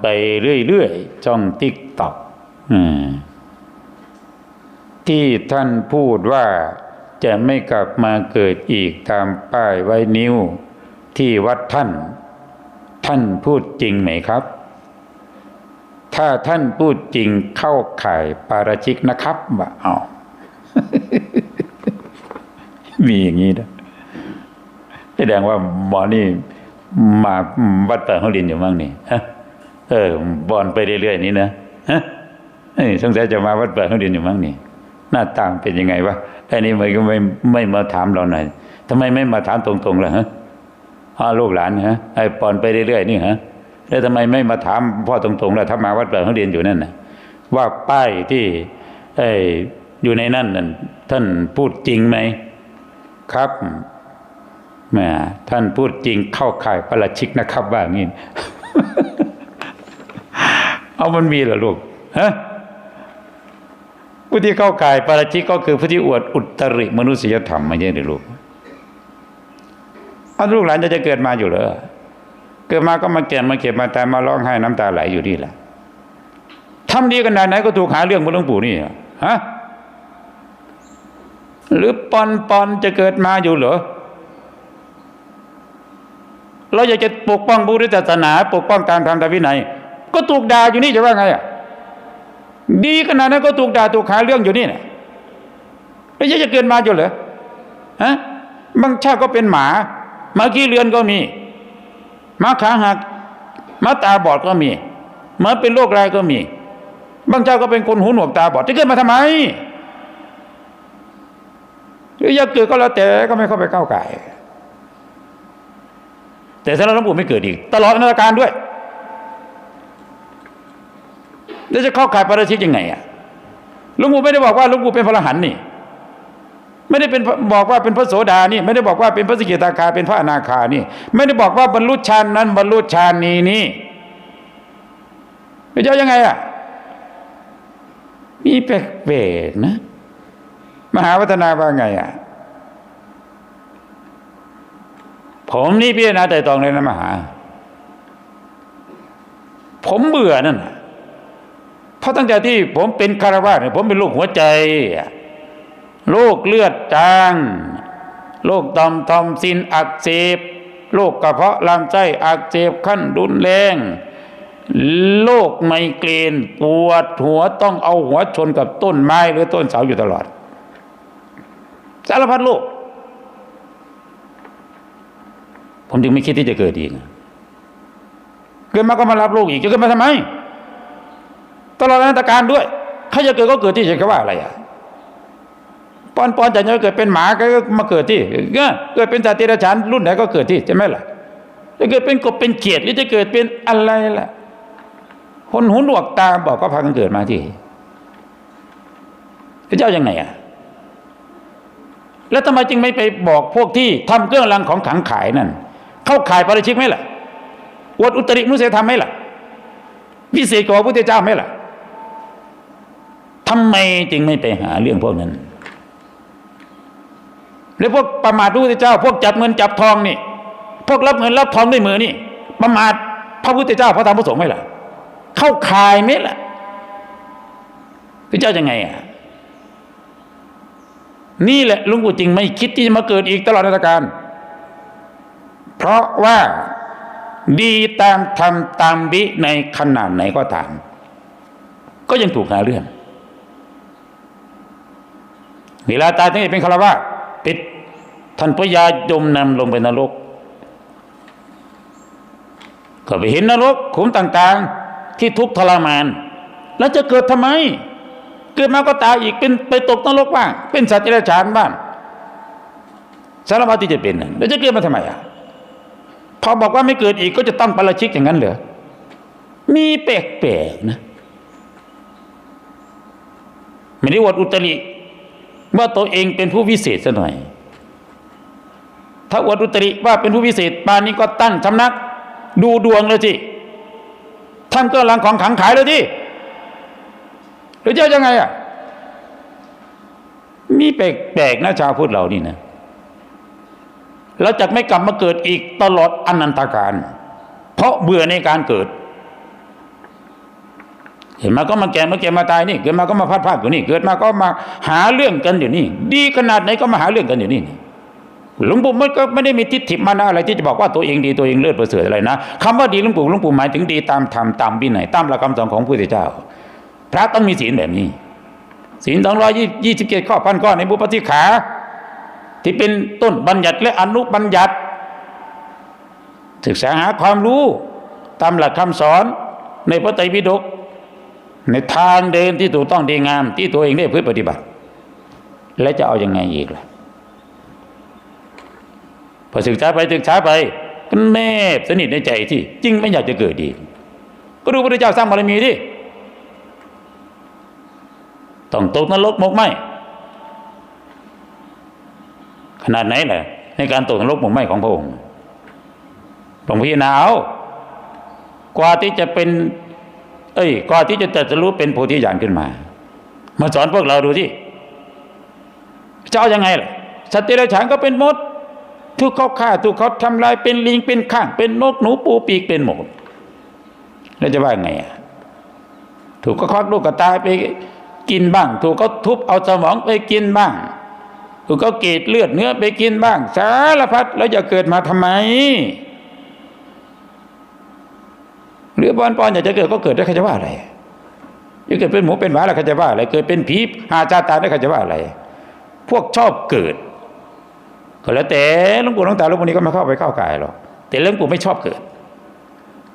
ไปเรื่อยๆช่องติ๊กตอกที่ท่านพูดว่าจะไม่กลับมาเกิดอีกตามป้ายไว้นิ้วที่วัดท่าน ท่านพูดจริงไหมครับ ถ้าท่านพูดจริงเข้าข่ายปาราชิกนะครับว่าเอามีอย่างนี้นะแสดงว่าหมอนี่มาวัดป่าเขาดินอยู่มั่งนี่ฮะ เออบอนไปเรื่อยๆนี้นะฮะเอ้สงสัยจะมาวัดเป่าเขาดินอยู่มั่งนี่หน้าตามเป็นยังไงวะอันนี้มันก็ไม่ไม่มาถามเราหน่อยทำไมไม่มาถามตรงๆล่ะฮะอ้าลูกหลานฮะไอ้ปอนไปเรื่อยๆนี่ฮะแล้วทำไมไม่มาถามพ่อตรงๆล่ะถ้ามาวัดเป่าเขาดินอยู่นั่นนะว่าป้ายที่ไอ้อยู่ในนั่นนั่นท่านพูดจริงไหมครับแม่ท่านพูดจริงเข้าข่ายประชิกนะครับว่างี้ เอามันมีเหรอลูกฮะผู้ที่เข้าข่ายประราชิกก็คือผู้ที่อวดอุตริมนุษยธรรมไม่ใช่หรือลูกเอาลูกหลานจะจะเกิดมาอยู่เหรอเกิดมาก็มาเก็บมาเก็บมาตายมาร้องไห้น้ำตาไหลอยู่นี่แหละทำดีขนาดไหนก็ถูกหาเรื่องบนหลวงปู่นี่ฮะหรือปอนปอนจะเกิดมาอยู่เหรอเราอยากจะปกป้องบุริศาสนา ปกป้องการทำตามวินัย ก็ถูกด่าอยู่นี่จะว่าไงอะดีขนาดนั้นก็ถูกด่าถูกหาเรื่องอยู่นี่นะแล้วยังจะเกินมาอยู่เหรอฮะบางชาติก็เป็นหมาหมาขี้เลือนก็มีหมาขาหักหมาตาบอดก็มีหมาเป็นโรคไรก็มี บางชาติก็เป็นคนหูหนวกตาบอดจะเกิดมาทำไมหรืออยากเกิดก็แล้วแต่ก็ไม่เข้าไปก้าวไก่แต่สำหรับหลวงปู่ไม่เกิดอีก ตลอดนาฬการด้วย แล้วจะเข้าข่ายปาราชิกยังไงอะลวงปู่ไม่ได้บอกว่าลวงปู่เป็นพระอรหันต์นี่ ไม่ได้เป็นบอกว่าเป็นพระโสดานี่ ไม่ได้บอกว่าเป็นพระสกิทาคาเป็นพระอนาคานี่ ไม่ได้บอกว่าบรรลุฌานนั้น บรรลุฌานนี้นี่ไม่เจ้ายังไงอะมีแปลกๆนะ มหาวัฒนาว่าไงอะผมนี่พิจารณาแต่ตองเลยนะมหา ผมเบื่อนั่น เพราะตั้งแต่ที่ผมเป็นคารวะเนี่ยผมเป็นโรคหัวใจโรคเลือดจางโรคตอมทอมซินอักเสบโรคกระเพาะลำไส้อักเสบขั้นรุนแรงโรคไมเกรนปวดหัวต้องเอาหัวชนกับต้นไม้หรือต้นเสาอยู่ตลอด สารพัดโรคผมจึงไม่คิดที่จะเกิดอีก เกิดมาก็มารับโลกอีกจะเกิดมาทำไม ตลอดอนันตการด้วยใครจะเกิดก็เกิดที่จะว่าอะไรอะปอนปอนจะเกิดเป็นหมาก็มาเกิดที่เกิดเป็นสัตว์เดรัจฉานรุ่นไหนก็เกิดที่ใช่ไหมล่ะจะเกิดเป็นกบเป็นเขียดหรือจะเกิดเป็นอะไรล่ะคนหูหนวกตาบอกก็พากันเกิดมาที่พระเจ้ายังไงอะแล้วทำไมจึงไม่ไปบอกพวกที่ทำเครื่องรางของขังขายนั่น เข้าขายปริชิกไหมล่ะอวดอุตริมุสธรรมไหมล่ะวิเศษกว่าพระพุทธเจ้าไหมล่ะ ทำไมจึงไม่ไปหาเรื่องพวกนั้น แล้วพวกประมาทพระพุทธเจ้า พวกจับเงินจับทองนี่ พวกรับเงินรับทองด้วยมือนี่ ประมาทพระพุทธเจ้าพระธรรมพระสงฆ์ไหมล่ะ เข้าขายไหมล่ะพระเจ้ายังไงอะนี่แหละลุงปู่จริงไม่คิดที่จะมาเกิดอีกตลอดราชการ เพราะว่าดีตามทำตามวิในขนาดไหนก็ตาม ก็ยังถูกหาเรื่อง เวลาตายทั้งเป็นคารวะปิดท่านพระยาจมนำลงไปนรก ก็ไปเห็นนรกขุมต่างๆ ที่ทุกข์ทรมาน แล้วจะเกิดทำไม เกิดมาก็ตายอีกเป็นไปตกนรกบ้าง เป็นสัตว์เดรัจฉานบ้างสารพัดที่จะเป็นแล้วจะเกิดมาทำไมอะพอบอกว่าไม่เกิดอีกก็จะต้องปราชิกอย่างนั้นเหรอมีแปลกๆนะ ไม่ได้วดอุตริ ว่าตัวเองเป็นผู้วิเศษซะหน่อย ถ้าอวดอุตริว่าเป็นผู้วิเศษปานนี้ก็ตั้งสำนัก ดูดวงเลยจีทำเครื่องรางของขังขายเลยจีหรือจะยังไงอะมีแปลกๆนะชาวพุทธเรานี่นะแล้วจะไม่กลับมาเกิดอีกตลอดอนันตการ เพราะเบื่อในการเกิด เห็นมาก็มาแก่มาแก่มาตายนี่เกิดมาก็มาพัดพาดอยู่นี่ เกิดมาก็มาหาเรื่องกันอยู่นี่ ดีขนาดไหนก็มาหาเรื่องกันอยู่นี่หลวงปู่มันก็ไม่ได้มีทิฏฐิมานะอะไรที่จะบอกว่าตัวเองดีตัวเองเลิศประเสริฐอะไรนะคำว่าดีหลวงปู่หลวงปู่หมายถึงดีตามธรรมตามวินัยตามหลักคำสอนของพระพุทธเจ้า พระต้องมีศีลแบบนี้ศีลสองร้อยยี่สิบเจ็ดข้อพันข้อในบุปผิขา ที่เป็นต้นบัญญัติและอนุบัญญัติ ศึกษาหาความรู้ตามหลักคำสอนในพระไตรปิฎก ในทางเดินที่ถูกต้องดีงาม ที่ตัวเองได้พื่อปฏิบัติ และจะเอาอยัางไงอีกล่ะพอศึกษาไปศึกษาไปก็แนบสนิทในใจที่จริงไม่อยากจะเกิดดีก็ดูพระเจ้าสร้างบารมีดิต้องตกนรกหมกไหมขนาดไหนแหละในการตกนรกหมกไหมของพระองค์ลองพิจารณาเอากว่าที่จะเป็น เอ้ยกว่าที่จะตรัสรู้เป็นโพธิญาณขึ้นมา มาสอนพวกเราดูที่จะเอาอยัางไงล่ะสัตว์เดรัจฉานก็เป็นมดถูกเขาฆ่าถูกเขาทำลายเป็นลิงเป็นข้าง เป็นนกหนูปูปีกเป็นหมดแล้วจะว่าไงอะถูกก็ควักลูกกระตายไปกินบ้าง ถูกก็ทุบเอาสมองไปกินบ้าง ถูกก็เกตเลือดเนื้อไปกินบ้าง สารพัดแล้วจะเกิดมาทำไม หรือบอลปอนอยากจะเกิดก็เกิดได้ใครจะว่าอะไรจะเกิดเป็นหมูเป็นหมาแล้วใครจะว่าอะไร เกิดเป็นผีหาชาตาได้ใครจะว่าอะไร พวกชอบเกิด ก็แล้วแต่หลวงปู่หลวงตาหลวงปู่นี้ก็ไม่เข้าไปเข้ากายหรอกแต่หลวงปู่ไม่ชอบเกิด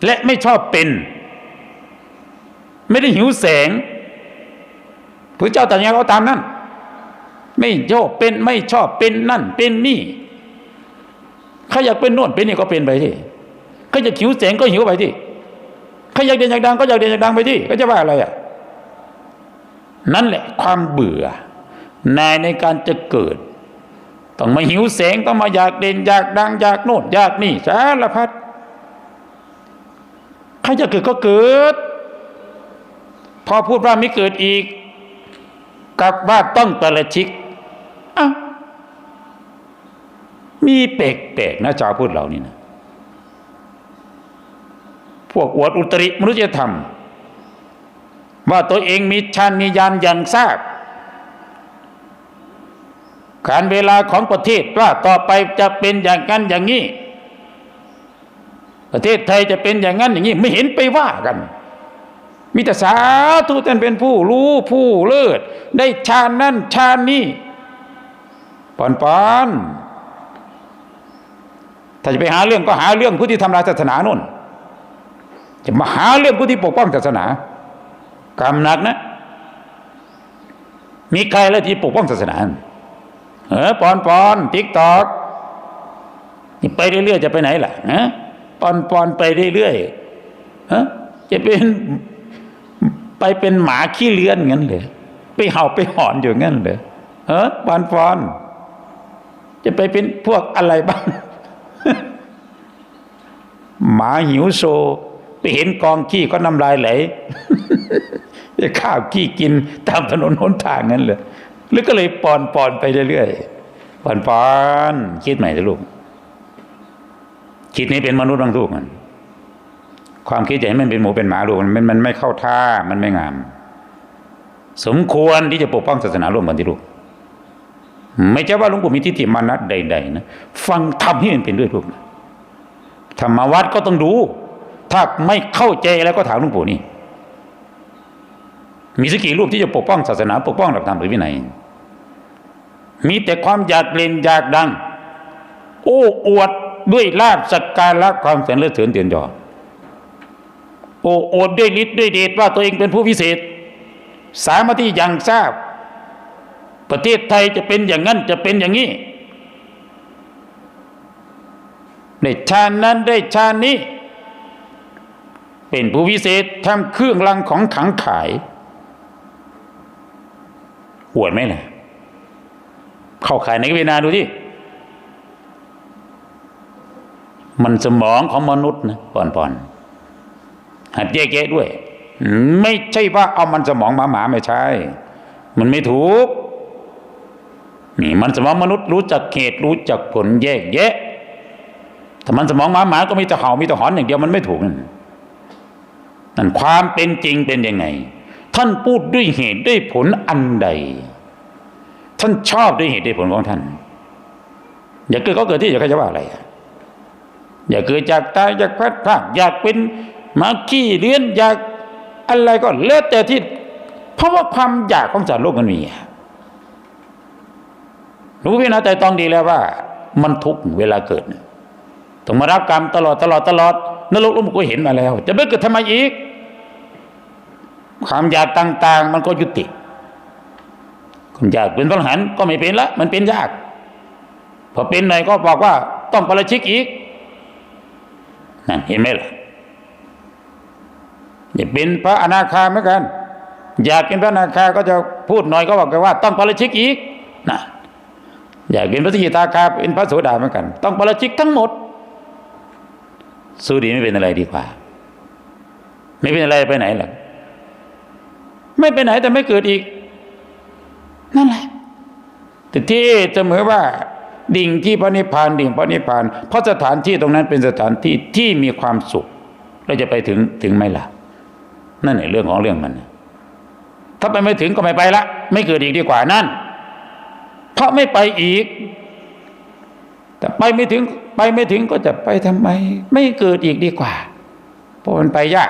และไม่ชอบเป็น ไม่ได้หิวแสงพระเจ้าตรัสยังไงก็ตามนั่นไม่ชอบเป็นไม่ชอบเป็นนั่น เป็นนี่ใครอยากเป็นโน่นเป็นนี่ก็เป็นไปที่ใครอยากหิวแสงก็หิวไปที่ ใครอยากเด่นอยากดังก็อยากเด่นอยากดังไปที่ก็จะว่าอะไรอะนั่นแหละความเบื่อในในการจะเกิด ต้องมาหิวแสงต้องมาอยากเด่นอยากดังอยากโน่นอยากนี่สารพัดใครจะเกิดก็เกิด พอพูดว่าไม่เกิดอีกกับว่าต้องตะละชิกอะมีแปลกๆนะชาวพูดเหล่านี้นะ พวกอวดอุตริมนุษยธรรม ว่าตัวเองมีชาญมียานอย่างทราบการเวลาของประเทศว่าต่อไปจะเป็นอย่างนั้นอย่างนี้ ประเทศไทยจะเป็นอย่างนั้นอย่างนี้ ไม่เห็นไปว่ากันมีแต่สาธุท่านเป็นผู้รู้ผู้เลิศ ได้ชาญนั่นชาญนี่ปอนปอนถ้าจะไปหาเรื่องก็หาเรื่องผู้ที่ทำลายศาสนานู่น จะมาหาเรื่องผู้ที่ปกป้องศาสนากรรมนักนะ มีใครแล้วที่ปกป้องศาสนาเออปอนปอนติ๊กตอกนี่ไปเรื่อยๆจะไปไหนล่ะนะปอนปอนไปเรื่อยๆฮะจะเป็นไปเป็นหมาขี้เลื้อนงั้นเลยไปเห่าไปหอนอยู่งั้นเลยเออปอนปอนจะไปเป็นพวกอะไรบ้าง หมาหิวโซ เห็นกองขี้ก็น้ำลายไหลจะข้าวขี้กินตามถนนหนทางนั้นเลยหรือก็เลยปอนปอนไปเรื่อยๆปอนปอนคิดใหม่สิลูกคิดนี้เป็นมนุษย์บางทุกมันความคิดจะให้มันเป็นหมูเป็นหมาลูกมันมันไม่เข้าท่ามันไม่งาม สมควรที่จะปกป้องศาสนาร่วมกันที่ลูกไม่ใช่ว่าหลวงปู่มีทิฏฐิมานะใด ๆ นะ ฟังธรรมที่มันเป็นด้วยลูกธรรมวัดก็ต้องดู ถ้าไม่เข้าใจแล้วก็ถามหลวงปู่นี่ มีสักกี่รูปที่จะปกป้องศาสนาปกป้องหลักธรรมหรือวินัย มีแต่ความอยากเล่นอยากดัง โอ้อวดด้วยลาบสักการะความเสนเลิศเสริญเตียนยอโอ้อวดด้วยฤทธิ์ด้วยเดชว่าตัวเองเป็นผู้พิเศษ สามารถที่ยังทราบ ประเทศไทยจะเป็นอย่างนั้นจะเป็นอย่างนี้ได้ชาญนั้นได้ชาญนี้ เป็นผู้วิเศษทำเครื่องรางของขังขายอวดไหมล่ะเข้าขายในเวนาดูที่มันสมองของมนุษย์นะปอนปอนหัดแยกแยะด้วย ไม่ใช่ว่าเอามันสมองหมาหมาไม่ใช่ มันไม่ถูกนี่มันสมองมนุษย์รู้จักเหตุรู้จักผลแยกแยะถ้ามันสมองหมาหมาก็มีแต่เห่ามีแต่หอนอย่างเดียวมันไม่ถูกนั่น นั่นความเป็นจริงเป็นยังไง ท่านพูดด้วยเหตุด้วยผลอันใด ท่านชอบด้วยเหตุด้วยผลของท่าน อย่าเกิดก็เกิดที่อย่าใครจะว่าอะไร อย่าเกิดจากตายอยากพัดพากอยากเป็นมาขี้เลี้ยนอยากอะไรก็แล้วแต่ที่ เพราะว่าความอยากของสัตว์โลกมันมีอะรู้พี่นะแต่ต้องดีแล้วว่า มันทุกเวลาเกิดต้องมารับกรรมตลอดตลอดตลอดนรกลมก็เห็นมาแล้ว จะไม่เกิดทำไมอีก ความอยากต่าง ๆ มันก็ยุติความอยากเป็นพระหันก็ไม่เป็นละ มันเป็นยาก พอเป็นหน่อยก็บอกว่าต้องประชิกอีกนั่นเห็นไหมล่ะอย่าเป็นพระอนาคาเหมือนกัน อยากเป็นพระอนาคาก็จะพูดหน่อยก็บอกกันว่า ต้องประชิกอีกนะอยากเป็นพระสกิทาคาเป็นพระโสดาเหมือนกัน ต้องประชิกทั้งหมดสู้ดีไม่เป็นอะไรดีกว่า ไม่เป็นอะไรไปไหนหรอก ไม่ไปไหนแต่ไม่เกิดอีก นั่นแหละแต่ที่เสมอว่า ดิ่งที่พระนิพพานดิ่งพระนิพพาน เพราะสถานที่ตรงนั้นเป็นสถานที่ที่มีความสุข เราจะไปถึงถึงไหมล่ะ นั่นแหละเรื่องของเรื่องมัน ถ้าไปไม่ถึงก็ไม่ไปละ ไม่เกิดอีกดีกว่านั่น เพราะไม่ไปอีก แต่ไปไม่ถึงไปไม่ถึงก็จะไปทำไม ไม่เกิดอีกดีกว่า เพราะมันไปยาก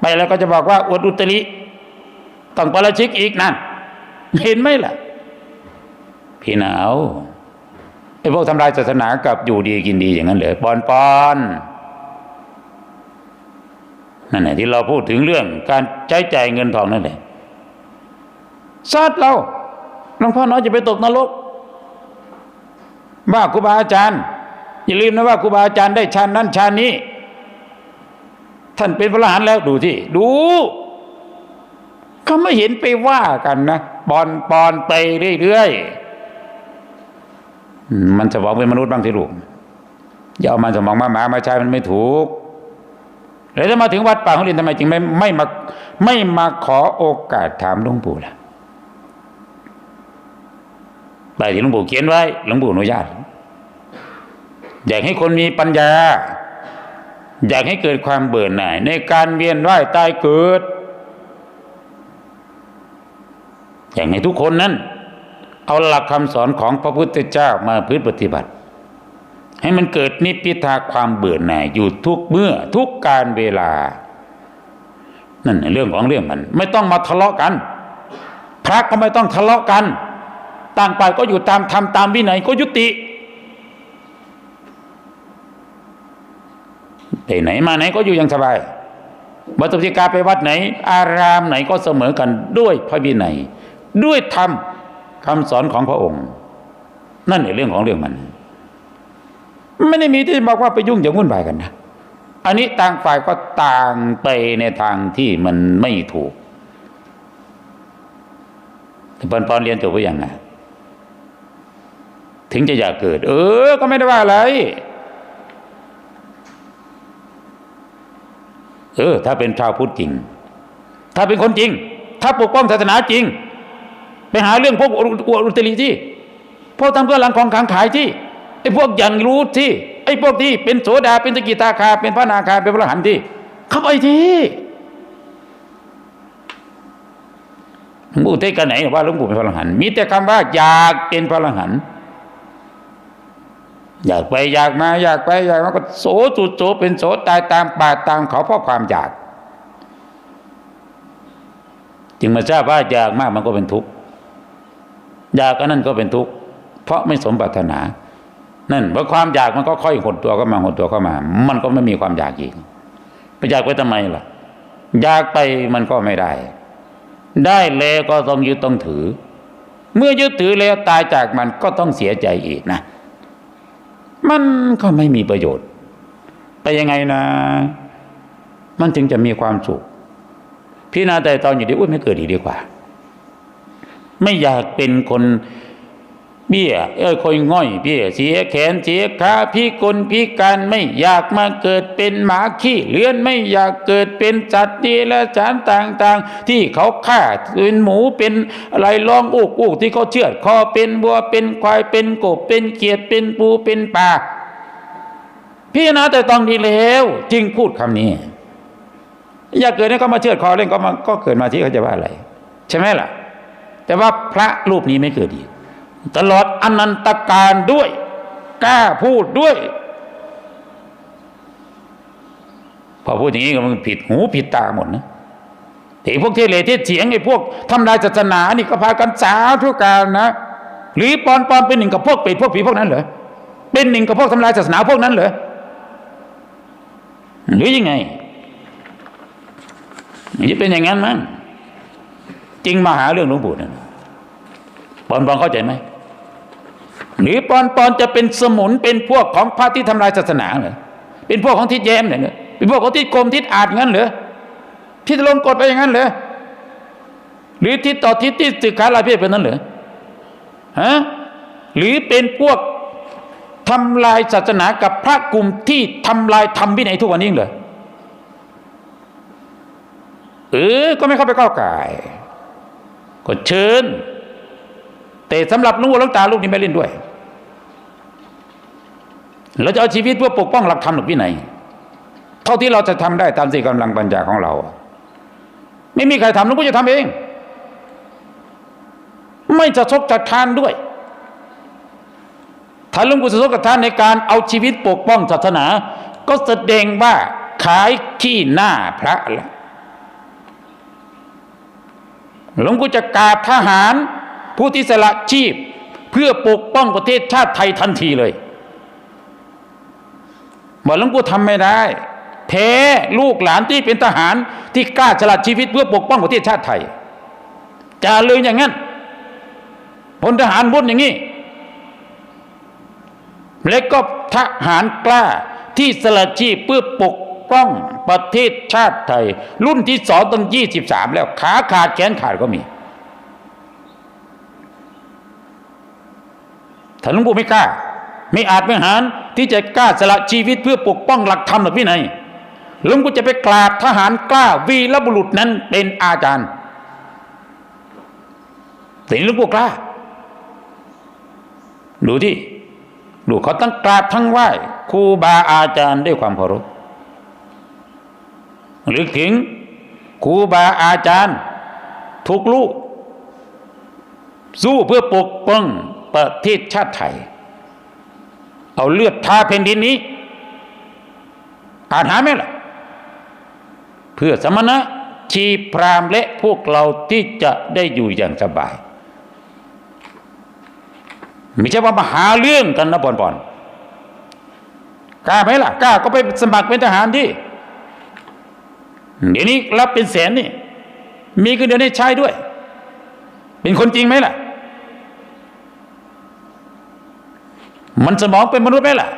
ไปแล้วก็จะบอกว่าอวดอุตริ ต้องปราชิกอีกนั่นเห็นไหมล่ะ พี่หนาวไอ้พวกทำลายศาสนากับอยู่ดีกินดีอย่างนั้นเหรอปอนปอนนั่นแหละที่เราพูดถึงเรื่องการใช้จ่ายเงินทองนั่นแหละซาดเราหลวงพ่อน้อยจะไปตกนรกว่าครูบาอาจารย์ อย่าลืมนะว่าครูบาอาจารย์ได้ชานนั้นชานนี้ ท่านเป็นพระอรหันต์แล้วดูที่ดู เขาไม่เห็นไปว่ากันนะปอนปอนไปเรื่อยๆมันสมองเป็นมนุษย์บ้างที่ลูกอย่าเอามันสมองมาหมามาใช้มันไม่ถูกแล้วถ้ามาถึงวัดป่าของเรียนทำไมจึงไม่ไม่มาไม่มาขอโอกาสถามหลวงปู่ล่ะใบที่หลวงปู่เขียนไว้หลวงปู่อนุญาตอยากให้คนมีปัญญา อยากให้เกิดความเบื่อหน่าย ในการเวียนว่ายตายเกิด อยากให้ทุกคนนั้น เอาหลักคำสอนของพระพุทธเจ้ามาพฤติปฏิบัติ ให้มันเกิดนิพพิทาความเบื่อหน่ายอยู่ทุกเมื่อทุกการเวลา นั่นเรื่องของเรื่องมัน ไม่ต้องมาทะเลาะกัน พระก็ไม่ต้องทะเลาะกัน ต่างไปก็อยู่ตามธรรมตามวินัยก็ยุติไปไหนมาไหนก็อยู่อย่างสบายวัตถุธิกาไปวัดไหน อารามไหนก็เสมอกันด้วยพระวินัย ด้วยธรรมคำสอนของพระองค์ นั่นในเรื่องของเรื่องมัน ไม่ได้มีที่บอกว่าไปยุ่งอย่าวุ่นวายกันนะอันนี้ต่างฝ่ายก็ต่างไปในทางที่มันไม่ถูกแต่ปอนปอนเรียนจบไปยังไงถึงจะอยากเกิด เออ ก็ไม่ได้ว่าอะไรเออ ถ้าเป็นชาวพุทธจริง ถ้าเป็นคนจริง ถ้าปกป้องศาสนาจริง ไปหาเรื่องพวกอวดอุตริที่พวกทำเพื่อหลังของขังขายที่ไอ้พวกอย่างรู้ที่ไอ้พวกที่เป็นโสดาเป็นสกิตาคา เป็นพระนาคาเป็นพระหันที่เข้าไปที่หลวงปู่เทศกันไหนว่าหลวงปู่เป็นพระหันมีแต่คำว่าอยากเป็นพระหันอยากไปอยากมาอยากไปอยากมาก็โสจุดโสเป็นโสตายตามป่าตามเขาเพราะความอยาก จึงมาทราบว่าอยากมากมันก็เป็นทุกข์ อยากอันนั้นก็เป็นทุกข์เพราะไม่สมปรารถนานั่นเพราะความอยากมันก็ค่อยหดตัวเข้ามาหดตัวเข้ามา มันก็ไม่มีความอยากอีกไปอยากไปทำไมล่ะ อยากไปมันก็ไม่ได้ ได้แล้วก็ต้องยึดต้องถือ เมื่อยึดถือแล้วตายจากมันก็ต้องเสียใจอีกนะ มันก็ไม่มีประโยชน์ ไปยังไงนะ มันจึงจะมีความสุขพี่นาแต่ตอนอยู่ดีอุ้ยไม่เกิดอีกดีกว่า ไม่อยากเป็นคนเบี้ย เอ้ยคนง่อยเบี้ยเสียแขนเสียขาพิกลพิการไม่อยากมาเกิดเป็นหมาขี้เลื้อนไม่อยากเกิดเป็นสัตว์ดีและสารต่างๆ ที่เขาฆ่าเป็นหมูเป็นอะไรลองอุกอุกที่เขาเชือดคอเป็นบัวเป็นควายเป็นกบเป็นเกียดเป็นปูเป็นปลาพี่นาแต่ต้องดีแล้วจึงพูดคำนี้ อยากเกิดเนี่ยก็มาเชือดคอเล่นก็มาก็เกิดมาที่เขาจะว่าอะไร ใช่ไหมล่ะ แต่ว่าพระรูปนี้ไม่เกิดอีก ตลอดอนันตการด้วยกล้าพูดด้วย พอพูดอย่างนี้ก็มันผิดหูผิดตาหมดนะแต่ไอ้พวกเทเลเทเสียงไอ้พวกทำลายศาสนานี่ก็พากันสาธุการนะหรือปอนปอนเป็นหนึ่งกับพวกเป็ดพวกผีพวกนั้นเหรอเป็นหนึ่งกับพวกทำลายศาสนาพวกนั้นเหรอหรือยังไงจะเป็นอย่างนั้นมั้ง จริงมาหาเรื่องหลวงปู่นั่นปอนปอนเข้าใจไหมหรือปอนปอนจะเป็นสมุนเป็นพวกของพระที่ทำลายศาสนาเหรอเป็นพวกของทิศแย้มเนี่ยเป็นพวกของทิศกรมทิศอาจงั้นเหรอทิศลงกดไปอย่างนั้นเหรอหรือทิศต่อทิศที่ศึกขาลายเพศเป็นนั้นเหรอฮะหรือเป็นพวกทำลายศาสนากับพระกลุ่มที่ทำลายธรรมวินัยทุกวันนี้เหรอเออก็ไม่เข้าไปก้าวไก่ ก็เชิญ แต่สำหรับลุงวัวหลุงตาลูกนี้ไม่เล่นด้วย เราจะเอาชีวิตเพื่อปกป้องหลักธรรมหลักวินัยเท่าที่เราจะทำได้ตามสี่กำลังปัญญาของเรา ไม่มีใครทำลุงพ่อจะทำเอง ไม่จะชกจัดทานด้วยถ้าลุงปู่จะชกจัดทานในการเอาชีวิตปกป้องศาสนา ก็แสดงว่าขายขี้หน้าพระละ หลวงปู่จะกราบทหารผู้ที่สละชีพ เพื่อปกป้องประเทศชาติไทยทันทีเลยบอกหลวงปู่ทำไม่ได้แพ้ลูกหลานที่เป็นทหารที่กล้าสละชีวิตเพื่อปกป้องประเทศชาติไทยจะเลยอย่างนั้นพลทหารบุญอย่างนี้และก็ทหารกล้าที่สละชีพเพื่อปก ป้องประเทศชาติไทย รุ่นที่สองตั้งยี่สิบสามแล้วขาขาดแขนขาดก็มีถ้าหลวงปู่ไม่กล้า ไม่อาจไม่หารที่จะกล้าสละชีวิตเพื่อปกป้องหลักธรรมหลักวินัยหลวงปู่จะไปกราบทหารกล้าวีรบุรุษนั้นเป็นอาจารย์แต่หลวงปู่กล้าดูที่ดูเขาตั้งกราบทั้งไหว้ครูบาอาจารย์ด้วยความเคารพ หรือถึงครูบาอาจารย์ทุกลูก สู้เพื่อปกป้องประเทศชาติไทย เอาเลือดทาแผ่นดินนี้ อาจหาไหมล่ะ เพื่อสมณะชีพรามและพวกเราที่จะได้อยู่อย่างสบาย ไม่ใช่ว่ามาหาเรื่องกันนะปอนปอนกล้าไหมล่ะกล้าก็ไปสมัครเป็นทหารที่ เดี๋ยวนี้รับเป็นแสนนี่ มีเงินเดือนให้ใช้ด้วย เป็นคนจริงไหมล่ะ มันสมองเป็นมนุษย์ไหมล่ะ